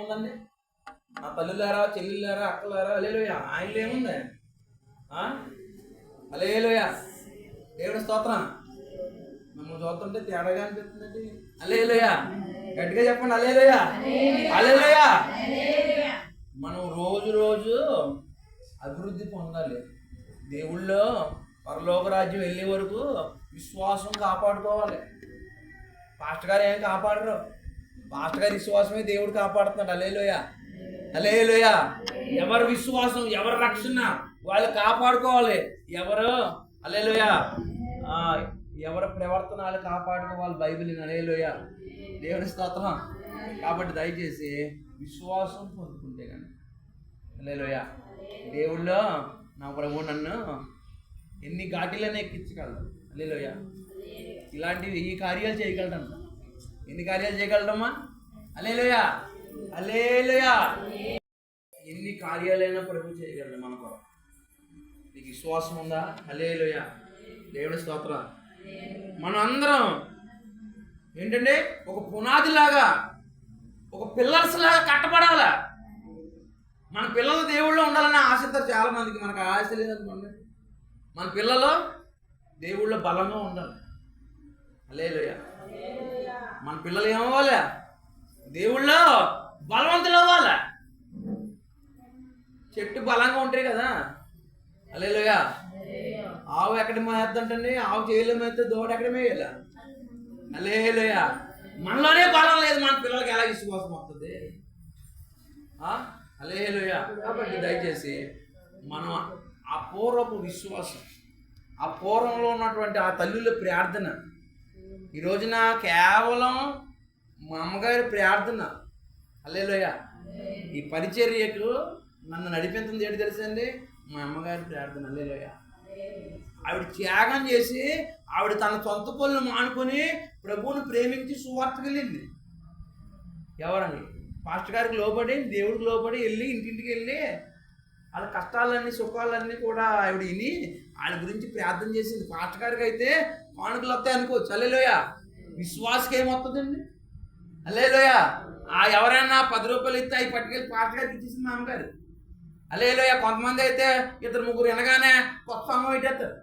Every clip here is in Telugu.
ఉందండి నా తల్లులారా చెల్లెళ్ళారా అక్కలారా అలేలోయ ఆయనలో ఏముంది? ఆ? అలేలోయ దేవుని స్తోత్రం. మిమ్మల్ని చూస్తుంటే తేడాగా అనిపిస్తుందండి. అలేలోయ గట్టిగా చెప్పండి అలేలోయ అలేలోయ మనం రోజు రోజు అభివృద్ధి పొందాలి. దేవుళ్ళో పరలోక రాజ్యం వెళ్ళే వరకు విశ్వాసం కాపాడుకోవాలి. పాస్టర్ గారు ఏం కాపాడరు? పాస్టర్ గారి విశ్వాసమే దేవుడు కాపాడుతున్నాడు. అలేలోయ అలేలోయ ఎవరి విశ్వాసం ఎవరి రక్షణ వాళ్ళు కాపాడుకోవాలి. ఎవరు? అలేలోయ ఆ, ఎవరి ప్రవర్తన వాళ్ళు కాపాడుకోవాలి బైబిల్ అలేలోయ దేవుని స్తోత్రం. కాబట్టి దయచేసి విశ్వాసం పొందుకుంటే కానీ. అలేలోయ దేవుళ్ళో నా ప్రభు నన్ను ఎన్ని ఘాటీలను ఎక్కించగలరు. అలేలోయ ఇలాంటివి ఈ కార్యాలు చేయగలడంట ఎన్ని కార్యాలు చేయగలరమ్మా అలేలోయ అలేలోయ ఎన్ని కార్యాలైనా ప్రభు చేయగలడు మన కొరకు. నీకు విశ్వాసం ఉందా? అలేలోయ దేవుడి స్తోత్ర. మనం అందరం ఏంటంటే ఒక పునాది లాగా ఒక పిల్లర్స్ లాగా కట్టబడాల? మన పిల్లలు దేవుళ్ళు ఉండాలని ఆశ చాలా మందికి మనకు ఆశ లేదనుకోండి. మన పిల్లలు దేవుళ్ళ బలంగా ఉండాలి. అలేలోయ మన పిల్లలు ఏమవ్వాలా? దేవుళ్ళో బలవంతులు అవ్వాలా. చెట్టు బలంగా ఉంటాయి కదా. అలేలుగా ఆవు ఎక్కడ మేద్దంటండి ఆవు చేయలే మేస్తే దూడ ఎక్కడ మేయాల? అలేలోయ మనలోనే బలం లేదు మన పిల్లలకి ఎలా విశ్వాసం వస్తుంది? ఆ? అలేలుయ కాబట్టి దయచేసి మనం ఆ పూర్వపు విశ్వాసం ఆ పూర్వంలో ఉన్నటువంటి ఆ తల్లుల ప్రార్థన ఈ రోజున కేవలం మా అమ్మగారి ప్రార్థన. అల్లేలోయ ఈ పరిచర్యకు నన్ను నడిపించింది ఏంటి తెలుసండి మా అమ్మగారి ప్రార్థన. అల్లేలోయ ఆవిడ త్యాగం చేసి ఆవిడ తన సొంత పనులు మానుకొని ప్రభువుని ప్రేమించి సువార్తకు వెళ్ళింది. ఎవరని పాస్టర్ గారికి లోబడి దేవుడికి లోబడి వెళ్ళి ఇంటింటికి వెళ్ళి వాళ్ళ కష్టాలన్నీ సుఖాలన్నీ కూడా ఆవిడ విని వాళ్ళ గురించి ప్రార్థన చేసింది. పాస్టర్ గారికి అయితే కానుకలు వస్తాయి అనుకోవచ్చు అల్లేలోయ విశ్వాసకి ఏమొస్తుందండి అల్లేలోయ. ఆ ఎవరైనా పది రూపాయలు ఇస్తే అవి పట్టుకెళ్ళి పాటగారికి ఇచ్చేసింది మా అమ్మగారు. అల్లేలోయ. కొంతమంది అయితే ఇద్దరు ముగ్గురు వినగానే కొత్త అమ్మ పెట్టేస్తారు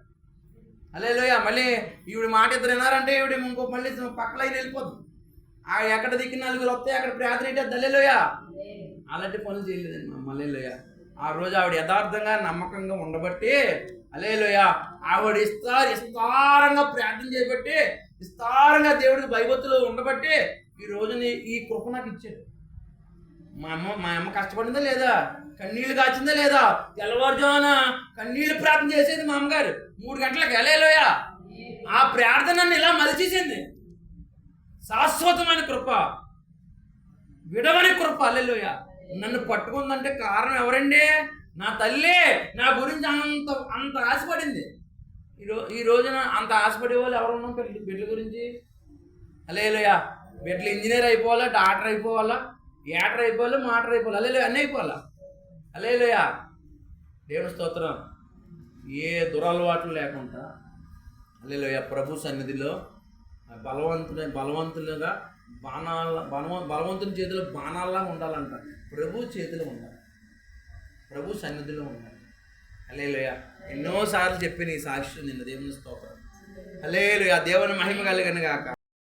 అల్లేలోయ. మళ్ళీ ఈవిడ మాట ఇద్దరు వినారంటే ఈవిడ ఇంకో మళ్ళీ పక్కల వెళ్ళిపోతుంది ఆ ఎక్కడ దిక్కి నలుగురు వస్తే అక్కడ ప్రార్థన ఏంటి అల్లేలోయ. అలాంటి పనులు చేయలేదండి మా మల్లేలోయ ఆ రోజు ఆవిడ యథార్థంగా నమ్మకంగా ఉండబట్టి అలేలోయ ఆవిడ ఇస్తారు విస్తారంగా ప్రార్థన చేయబట్టి విస్తారంగా దేవుడికి భయభక్తులు ఉండబట్టి ఈ రోజుని ఈ కృప నాకు ఇచ్చాడు. మా అమ్మ మా అమ్మ కష్టపడిందా లేదా? కన్నీళ్ళు కాచిందా లేదా? తెల్లవారుజామున కన్నీళ్ళు ప్రార్థన చేసేది మా అమ్మగారు. మూడు గంటలకు వెళ్ళేలోయ ఆ ప్రార్థన నన్ను ఇలా మలిచేసింది. శాశ్వతమైన కృప. విడవని కృప అల్లెలోయ నన్ను పట్టుకుందంటే కారణం ఎవరండి? నా తల్లి. నా గురించి అంత అంత ఆశపడింది. ఈ ఈ రోజున అంత ఆశపడే వాళ్ళు ఎవరు ఉన్నాం బిడ్డ బిడ్డల గురించి? అలేలోయా. బిడ్డలు ఇంజనీర్ అయిపోవాలా డాక్టర్ అయిపోవాలా ఏటర్ అయిపోవాలి మాటర్ అయిపోవాలి అలే అన్నీ అయిపోవాలా. అలేలోయా. దేవుని స్తోత్రం. ఏ దురలవాట్లు లేకుండా అల్లేలోయ ప్రభు సన్నిధిలో బలవంతుల బలవంతులుగా బాణాల బలవ బలవంతుని చేతిలో బాణాల్లా ఉండాలంట. ప్రభు చేతిలో ఉండాలి. ప్రభు సన్నిధిలో ఉండాలి. అలేలుయ ఎన్నోసార్లు చెప్పిన ఈ సాక్ష్యం నిన్న దేవుని స్తోత్రం. అలేలుయ దేవుని మహిమ కలిగను గాక.